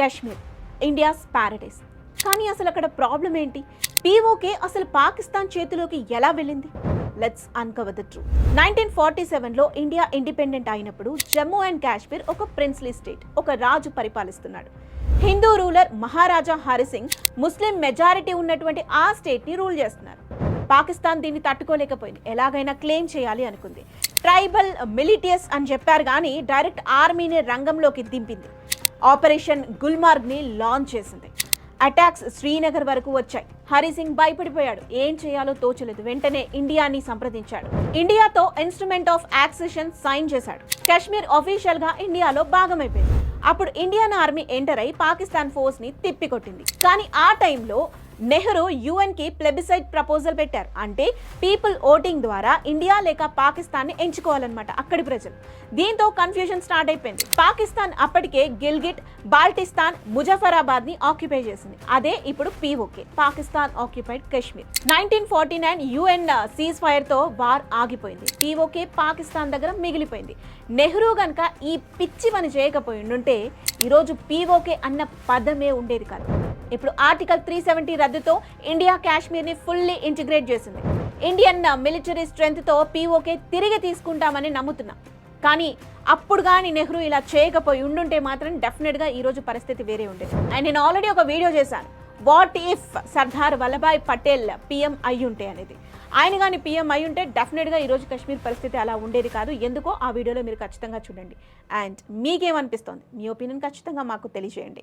Kashmir India's Paradise కానీ అసలు అక్కడ ప్రాబ్లం ఏంటి? పీఓకే అసలు పాకిస్తాన్ చేతిలోకి ఎలా వెళ్ళింది? Let's uncover the true nineteen forty సెవెన్లో ఇండియా ఇండిపెండెంట్ అయినప్పుడు జమ్మూ అండ్ కాశ్మీర్ ఒక ప్రిన్స్లీ స్టేట్ ఒక రాజు పరిపాలిస్తున్నాడు. హిందూ రూలర్ మహారాజా హరిసింగ్ ముస్లిం మెజారిటీ ఉన్నటువంటి ఆ స్టేట్ని రూల్ చేస్తున్నారు. పాకిస్తాన్ దీన్ని తట్టుకోలేకపోయింది. ఎలాగైనా క్లెయిమ్ చేయాలి అనుకుంది. ట్రైబల్ మిలిటియస్ అని చెప్పారు కానీ డైరెక్ట్ ఆర్మీని రంగంలోకి దింపింది. ఆపరేషన్ గుల్మార్గ్ని లాంచ్ చేసింది. అటాక్స్ శ్రీనగర్ వరకు వచ్చాయి. హరిసింగ్ భయపడిపోయాడు. ఏం చేయాలో తోచలేదు. వెంటనే ఇండియాని సంప్రదించాడు. ఇండియాతో ఇన్స్ట్రుమెంట్ ఆఫ్ యాక్సెషన్ సైన్ చేశాడు. కాశ్మీర్ అఫీషియల్గా ఇండియాలో భాగమైపోయింది. అప్పుడు ఇండియన్ ఆర్మీ ఎంటర్ అయి పాకిస్తాన్ ఫోర్స్ని తిప్పికొట్టింది. కానీ ఆ టైంలో నెహ్రూ యుఎన్కి ప్లెబిసైట్ ప్రపోజల్ పెట్టారు. అంటే పీపుల్ ఓటింగ్ ద్వారా ఇండియా లేక పాకిస్తాన్ని ఎంచుకోవాలన్నమాట అక్కడి ప్రజలు. దీంతో కన్ఫ్యూజన్ స్టార్ట్ అయిపోయింది. పాకిస్తాన్ అప్పటికే గిల్గిట్ బాల్టిస్తాన్ ముజఫరాబాద్ని ఆక్యుపై చేసింది. అదే ఇప్పుడు PoK Pakistan occupied Kashmir. Nineteen forty nine UN cease ఫైర్తో war ఆగిపోయింది. పీఓకే పాకిస్తాన్ దగ్గర మిగిలిపోయింది. నెహ్రూ గనక ఈ పిచ్చి పని చేయకపోయి ఉంటే ఈరోజు పీఓకే అన్న పదమే ఉండేది కాదు. ఇప్పుడు ఆర్టికల్ త్రీ సెవెంటీ రద్దుతో ఇండియా కాశ్మీర్ని ఫుల్లీ ఇంటిగ్రేట్ చేసింది. ఇండియన్ మిలిటరీ స్ట్రెంగ్త్తో పీఓకే తిరిగి తీసుకుంటామని నమ్ముతున్నాం. కానీ అప్పుడు కానీ నెహ్రూ ఇలా చేయకపోయి ఉండుంటే మాత్రం డెఫినెట్గా ఈరోజు పరిస్థితి వేరే ఉండేది అండ్ నేను ఆల్రెడీ ఒక వీడియో చేశాను. What if Sardar Vallabhbhai Patel PM అయ్యుంటే ఉంటే అనేది. ఆయన కానీ పిఎం అయి ఉంటే డెఫినెట్గా ఈరోజు కాశ్మీర్ పరిస్థితి అలా ఉండేది కాదు. ఎందుకో ఆ వీడియోలో మీరు ఖచ్చితంగా చూడండి. అండ్ మీకేమనిపిస్తోంది? మీ ఒపీనియన్ ఖచ్చితంగా మాకు తెలియజేయండి.